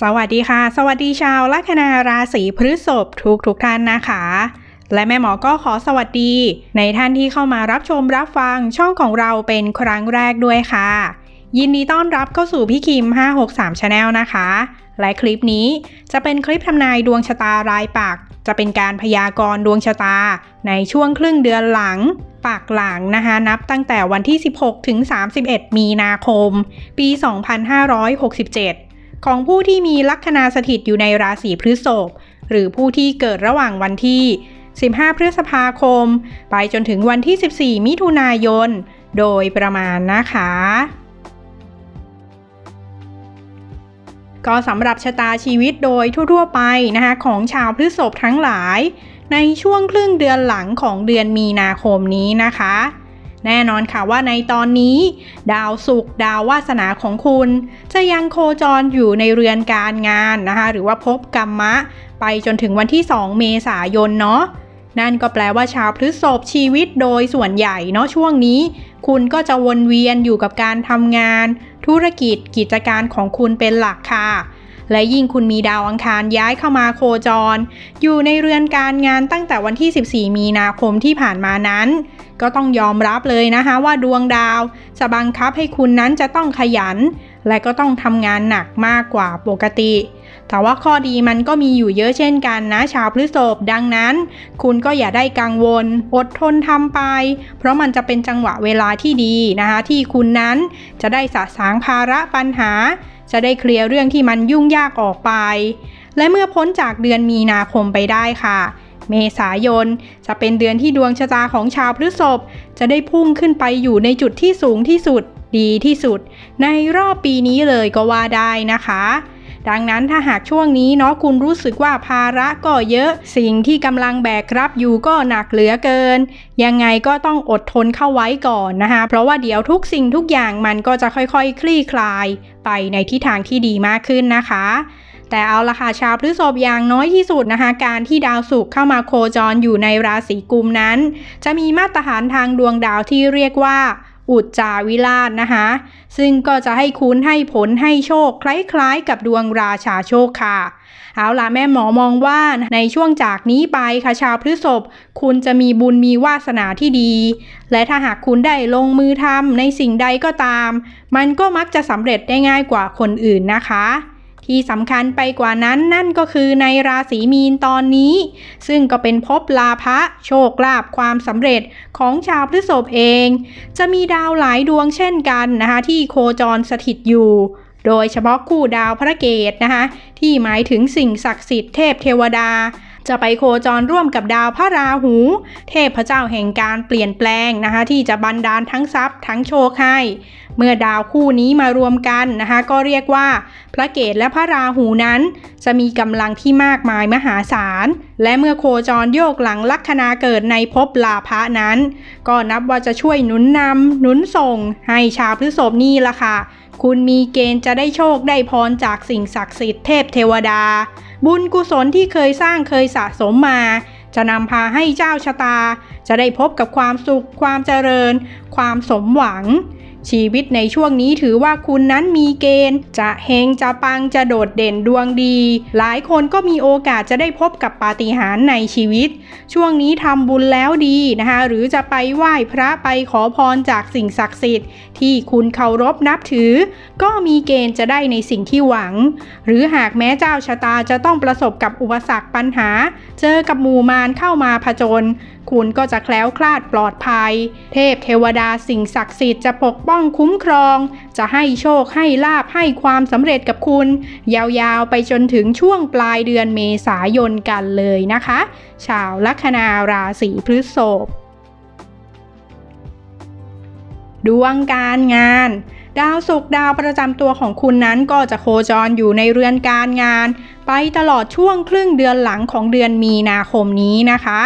สวัสดีค่ะ สวัสดีชาวลัคนาราศีพฤษภทุกทุกท่านนะคะ และแม่หมอก็ขอสวัสดี ในท่านที่เข้ามารับชมรับฟังช่องของเราเป็นครั้งแรกด้วยค่ะ ยินดีต้อนรับเข้าสู่พี่คิม 563 Channel นะคะ และคลิปนี้จะเป็นคลิปทำนายดวงชะตารายปัก จะเป็นการพยากรณ์ดวงชะตา ในช่วงครึ่งเดือนหลังปากหลังนะคะนับตั้งแต่วันที่ 16 ถึง 31 มีนาคม ปี 2567 ของผู้ที่มีลัคนาสถิตอยู่ในราศีพฤษภหรือผู้ที่เกิดระหว่างวันที่ 15 พฤษภาคม ไปจนถึงวันที่ 14 มิถุนายน โดยประมาณนะคะ ก็สำหรับชะตาชีวิตโดยทั่วๆไปนะคะของชาวพฤษภทั้งหลาย ในช่วงครึ่งเดือนหลังของเดือนมีนาคมนี้นะคะ แน่นอนค่ะว่าในตอนนี้ ดาวศุกร์ดาววาสนาของคุณ จะยังโคจรอยู่ในเรือนการงานนะคะหรือว่าพบกรรมะ ไปจนถึงวันที่ 2 เมษายนเนาะนั่นก็แปลว่าชาวพฤษภชีวิตโดยส่วนใหญ่เนาะช่วงนี้ คุณก็จะวนเวียนอยู่กับการทำงาน ธุรกิจกิจการของคุณเป็นหลักค่ะ และยิ่งคุณมีดาวอังคารย้ายเข้ามาโคจร อยู่ในเรือนการงานตั้งแต่วันที่ 14 มีนาคมที่ผ่านมานั้น ก็ต้องยอมรับเลยนะคะว่าดวงดาวจะบังคับให้คุณนั้นจะต้องขยัน และก็ต้องทำงานหนักมากกว่าปกติแต่ว่าข้อดีมันก็มีอยู่เยอะเช่นกันนะชาวพฤษภดังนั้น คุณก็อย่าได้กังวล อดทนทำไป เพราะมันจะเป็นจังหวะเวลาที่ดีนะคะที่คุณนั้นจะได้สะสางภาระปัญหา จะได้เคลียร์เรื่องที่มันยุ่งยากออกไป และเมื่อพ้นจากเดือนมีนาคมไปได้ค่ะ เมษายนจะเป็นเดือนที่ดวงชะตาของชาวพฤษภจะได้พุ่งขึ้นไปอยู่ในจุดที่สูงที่สุด ดีที่สุด ในรอบปีนี้เลยก็ว่าได้นะคะ ดังนั้นถ้าหากช่วงนี้เนาะคุณรู้สึกว่าภาระก็เยอะ สิ่งที่กำลังแบกรับอยู่ก็หนักเหลือเกิน ยังไงก็ต้องอดทนเข้าไว้ก่อนนะคะ เพราะว่าเดี๋ยวทุกสิ่งทุกอย่างมันก็จะค่อยๆ คลี่คลายไปในทิศทางที่ดีมากขึ้นนะคะแต่เอาละค่ะชาวพฤษภอย่างน้อยที่สุดนะคะ การที่ดาวศุกร์เข้ามาโคจรอยู่ในราศีกุมนั้น จะมีมาตรฐานทางดวงดาวที่เรียกว่า อุจจาวิราชนะคะ ซึ่งก็จะให้คุณให้ผลให้โชคคล้ายๆ กับดวงราชาโชคค่ะ เอาล่ะแม่หมอมองว่าในช่วงจากนี้ไปค่ะชาวพฤษภคุณจะมีบุญมีวาสนาที่ดี และถ้าหากคุณได้ลงมือทำในสิ่งใดก็ตาม มันก็มักจะสำเร็จได้ง่ายกว่าคนอื่นนะคะ ที่สำคัญไปกว่านั้นนั่นก็คือในราศีมีนตอนนี้ ซึ่งก็เป็นภพลาภะโชคลาภความสำเร็จของชาวพฤษภเอง จะมีดาวหลายดวงเช่นกันนะคะที่โคจรสถิตอยู่ โดยเฉพาะคู่ดาวพระเกตนะคะที่หมายถึงสิ่งศักดิ์สิทธิ์เทพเทวดา จะไปโคจรร่วมกับดาวพระราหู เทพเจ้าแห่งการเปลี่ยนแปลงนะคะ ที่จะบันดาลทั้งทรัพย์ทั้งโชคให้เมื่อดาวคู่นี้มารวมกันนะคะ ก็เรียกว่า พระเกตและพระราหูนั้น จะมีกำลังที่มากมายมหาศาล และเมื่อโคจรโยกหลังลัคนาเกิดในภพลาภะนั้น ก็นับว่าจะช่วยหนุนนำหนุนส่ง ให้ชาวพฤษภนี่ละค่ะ คุณมีเกณฑ์จะได้โชคได้พรจากสิ่งศักดิ์สิทธิ์เทพเทวดา บุญกุศลที่เคยสร้างเคยสะสมมา จะนำพาให้เจ้าชะตา จะได้พบกับความสุขความเจริญ ความสมหวัง ชีวิตในช่วงนี้ถือว่าคุณนั้นมีเกณฑ์ จะเฮงจะปังจะโดดเด่นดวงดี หลายคนก็มีโอกาสจะได้พบกับปาฏิหาริย์ในชีวิต ช่วงนี้ทำบุญแล้วดีนะคะ หรือจะไปไหว้พระไปขอพรจากสิ่งศักดิ์สิทธิ์ ที่คุณเคารพนับถือ ก็มีเกณฑ์จะได้ในสิ่งที่หวัง หรือหากแม้เจ้าชะตาจะต้องประสบกับอุปสรรคปัญหา เจอกับหมู่มารเข้ามาผจญ คุณก็จะแคล้วคลาดปลอดภัย เทพเทวดาสิ่งศักดิ์สิทธิ์จะปกป้องคุ้มครอง จะให้โชคให้ลาบให้ความสำเร็จกับคุณ ยาวๆไปจนถึงช่วงปลายเดือนเมษายนกันเลยนะคะ ชาวลัคนาราศีพฤษภดวงการงานดาวศุกร์ดาวประจำตัวของคุณนั้นก็จะโคจรอยู่ในเรือนการงาน ไปตลอดช่วงครึ่งเดือนหลังของเดือนมีนาคมนี้นะคะ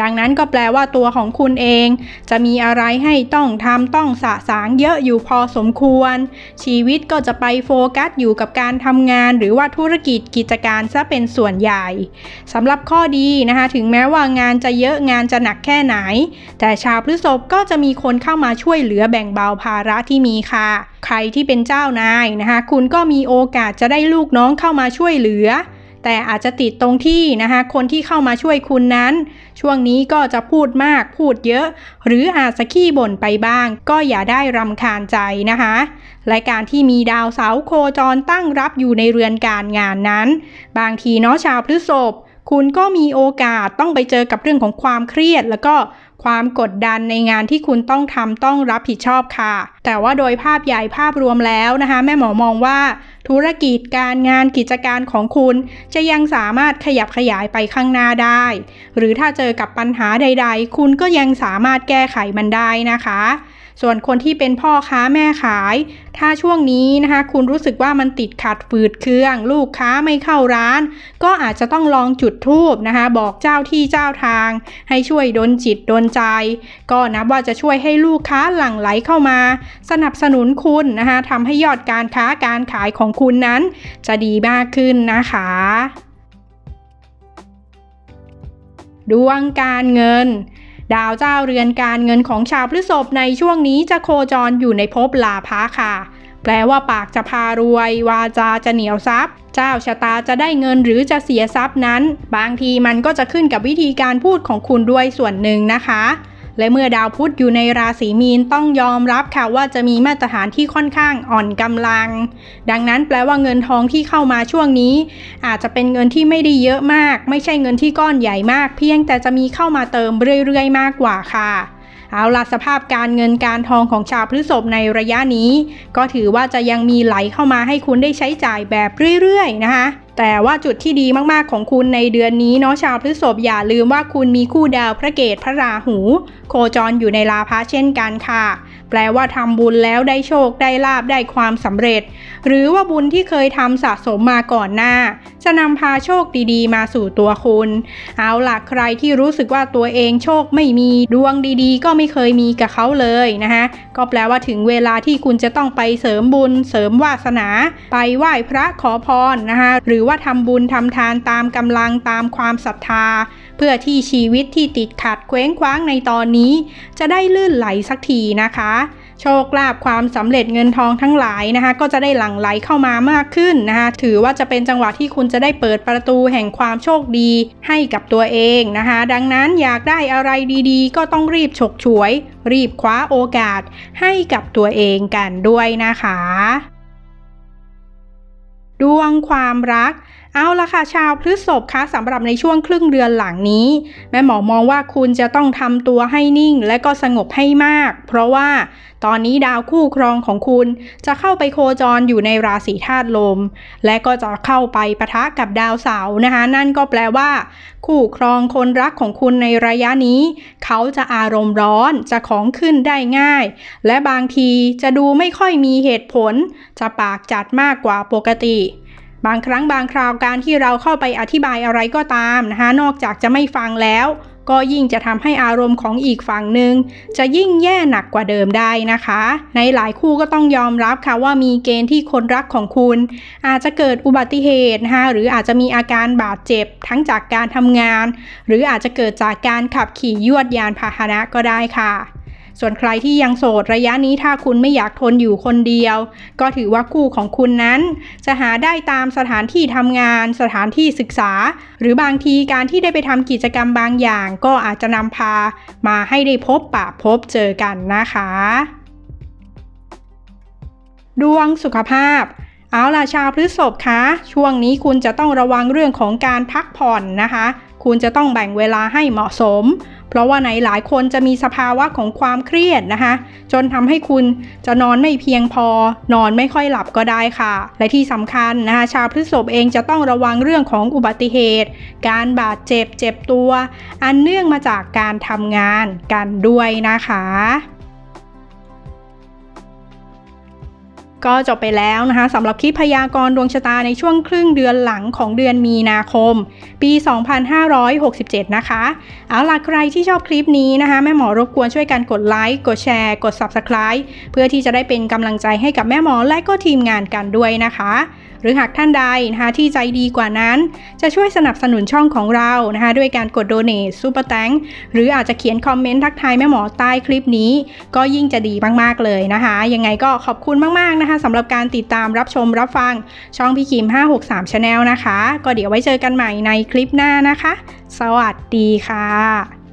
ดังนั้นก็แปลว่าตัวของคุณเอง จะมีอะไรให้ต้องทำต้องสะสางเยอะอยู่พอสมควร ชีวิตก็จะไปโฟกัสอยู่กับการทำงาน หรือว่าธุรกิจกิจการซะเป็นส่วนใหญ่สำหรับข้อดีนะคะ ถึงแม้ว่างานจะเยอะงานจะหนักแค่ไหน แต่ชาวพฤษภก็จะมีคนเข้ามาช่วยเหลือแบ่งเบาภาระที่มีค่ะ ใครที่เป็นเจ้านายนะคะ คุณก็มีโอกาสจะได้ลูกน้องเข้ามาช่วยเหลือ แต่อาจจะติดตรงที่นะคะคนที่เข้ามาช่วยคุณนั้น ช่วงนี้ก็จะพูดมากพูดเยอะ หรืออาจจะขี้บ่นไปบ้าง ก็อย่าได้รำคาญใจนะคะและการที่มีดาวเสาโคจรตั้งรับอยู่ในเรือนการงานนั้น บางทีเนาะชาวพฤษภคุณก็มีโอกาสต้องไปเจอกับเรื่องของความเครียด แล้วก็ ความกดดันในงานที่คุณต้องทำต้องรับผิดชอบค่ะ แต่ว่าโดยภาพใหญ่ภาพรวมแล้วนะคะ แม่หมอมองว่าธุรกิจการงานกิจการของคุณ จะยังสามารถขยับขยายไปข้างหน้าได้ หรือถ้าเจอกับปัญหาใด ๆ คุณก็ยังสามารถแก้ไขมันได้นะคะ ส่วนคนที่เป็นพ่อค้าแม่ขาย ถ้าช่วงนี้นะคะ คุณรู้สึกว่ามันติดขัดฝืดเครื่อง ลูกค้าไม่เข้าร้าน ก็อาจจะต้องลองจุดธูปนะคะ บอกเจ้าที่เจ้าทาง ให้ช่วยดลจิตดลใจ ก็นับว่าจะช่วยให้ลูกค้าหลั่งไหลเข้ามา สนับสนุนคุณนะคะทำให้ยอดการค้าการขายของคุณนั้น จะดีมากขึ้นนะคะดวงการเงิน ดาวเจ้าเรือนการเงินของชาวพฤษภในช่วงนี้จะโคจรอยู่ในภพลาภะค่ะ แปลว่าปากจะพารวย วาจาจะเหนียวทรัพย์ เจ้าชะตาจะได้เงินหรือจะเสียทรัพย์นั้น บางทีมันก็จะขึ้นกับวิธีการพูดของคุณด้วยส่วนหนึ่งนะคะ และเมื่อดาวพุธอยู่ในราศีมีนต้องยอมรับค่ะว่าจะมีมาตรฐานที่ค่อนข้างอ่อนกำลัง ดังนั้นแปลว่าเงินทองที่เข้ามาช่วงนี้ อาจจะเป็นเงินที่ไม่ได้เยอะมาก ไม่ใช่เงินที่ก้อนใหญ่มาก เพียงแต่จะมีเข้ามาเติมเรื่อยๆ มากกว่าค่ะเอาล่ะสภาพการเงินการทองของชาวพฤษภในระยะนี้ ก็ถือว่าจะยังมีไหลเข้ามาให้คุณได้ใช้จ่ายแบบเรื่อยๆนะคะ แต่ว่าจุดที่ดีมากๆของคุณในเดือนนี้เนาะชาวพฤษภอย่าลืมว่าคุณมีคู่ดาวพระเกตพระราหู โคจรอยู่ในลาภะเช่นกันค่ะ แปลว่าทำบุญแล้วได้โชคได้ลาบได้ความสำเร็จ หรือว่าบุญที่เคยทำสะสมมาก่อนหน้า จะนำพาโชคดีๆ มาสู่ตัวคุณ เอาล่ะใครที่รู้สึกว่าตัวเองโชคไม่มีดวงดีๆ ก็ไม่เคยมีกับเขาเลยนะคะก็แปลว่าถึงเวลาที่คุณจะต้องไปเสริมบุญ เสริมวาสนา ไปไหว้พระขอพรนะคะหรือว่าทำบุญทำทานตามกำลังตามความศรัทธา เพื่อที่ชีวิตที่ติดขัดเคว้งคว้างในตอนนี้ จะได้ลื่นไหลสักทีนะคะ โชคลาภความสำเร็จเงินทองทั้งหลายนะคะ ก็จะได้หลั่งไหลเข้ามามากขึ้นนะคะ ถือว่าจะเป็นจังหวะที่คุณจะได้เปิดประตูแห่งความโชคดีให้กับตัวเองนะคะ ดังนั้นอยากได้อะไรดีๆ ก็ต้องรีบฉกฉวย รีบคว้าโอกาสให้กับตัวเองกันด้วยนะคะ ดวงความรัก เอาละค่ะชาวพฤษภคะสำหรับในช่วงครึ่งเดือนหลังนี้ แม่หมอมองว่าคุณจะต้องทำตัวให้นิ่งและก็สงบให้มาก เพราะว่าตอนนี้ดาวคู่ครองของคุณจะเข้าไปโคจรอยู่ในราศีธาตุลม และก็จะเข้าไปปะทะกับดาวเสาร์นะคะ นั่นก็แปลว่า คู่ครองคนรักของคุณในระยะนี้ เขาจะอารมณ์ร้อนจะของขึ้นได้ง่าย และบางทีจะดูไม่ค่อยมีเหตุผล จะปากจัดมากกว่าปกติ บางครั้งบางคราวการที่เราเข้าไปอธิบายอะไรก็ตามนะคะนอกจากจะไม่ฟังแล้ว ก็ยิ่งจะทำให้อารมณ์ของอีกฝั่งหนึ่งจะยิ่งแย่หนักกว่าเดิมได้นะคะ ในหลายคู่ก็ต้องยอมรับค่ะว่ามีเกณฑ์ที่คนรักของคุณ อาจจะเกิดอุบัติเหตุนะคะหรืออาจจะมีอาการบาดเจ็บทั้งจากการทำงาน หรืออาจจะเกิดจากการขับขี่ยวดยานพาหนะก็ได้ค่ะ ส่วนใครที่ยังโสดระยะนี้ถ้าคุณไม่อยากทนอยู่คนเดียว ก็ถือว่าคู่ของคุณนั้น จะหาได้ตามสถานที่ทำงาน สถานที่ศึกษา หรือบางทีการที่ได้ไปทำกิจกรรมบางอย่าง ก็อาจจะนำพามาให้ได้พบปะพบเจอกันนะคะ ดวงสุขภาพเอาล่ะชาวพฤษภคะ ช่วงนี้คุณจะต้องระวังเรื่องของการพักผ่อนนะคะ คุณจะต้องแบ่งเวลาให้เหมาะสม เพราะว่าในหลายคนจะมีสภาวะของความเครียดนะคะ จนทำให้คุณจะนอนไม่เพียงพอ นอนไม่ค่อยหลับก็ได้ค่ะ และที่สำคัญนะคะชาวพฤษภเองจะต้องระวังเรื่องของอุบัติเหตุ การบาดเจ็บเจ็บตัว อันเนื่องมาจากการทำงานกันด้วยนะคะ ก็จบไปแล้วนะคะสำหรับคลิปพยากรณ์ดวงชะตาในช่วงครึ่งเดือนหลังของเดือนมีนาคม ปี 2567 นะคะ เอาล่ะใครที่ชอบคลิปนี้นะคะ แม่หมอรบกวนช่วยกันกดไลค์กดแชร์ กด Subscribe เพื่อที่จะได้เป็นกำลังใจให้กับแม่หมอและก็ทีมงานกันด้วยนะคะ หรือหากท่านใดนะคะที่ใจดีกว่านั้น จะช่วยสนับสนุนช่องของเรานะคะด้วยการกดโดเน t ซูเปอร์แตงหรืออาจจะเขียนคอมเมนต์ทักทายแม่หมอใต้คลิปนี้ ก็ยิ่งจะดีมากๆเลยนะคะ ยังไงก็ขอบคุณมากๆนะคะสำหรับการติดตามรับชมรับฟังช่องพี่คิม 563 Channel นะคะ ก็เดี๋ยวไว้เจอกันใหม่ในคลิปหน้านะคะ สวัสดีค่ะ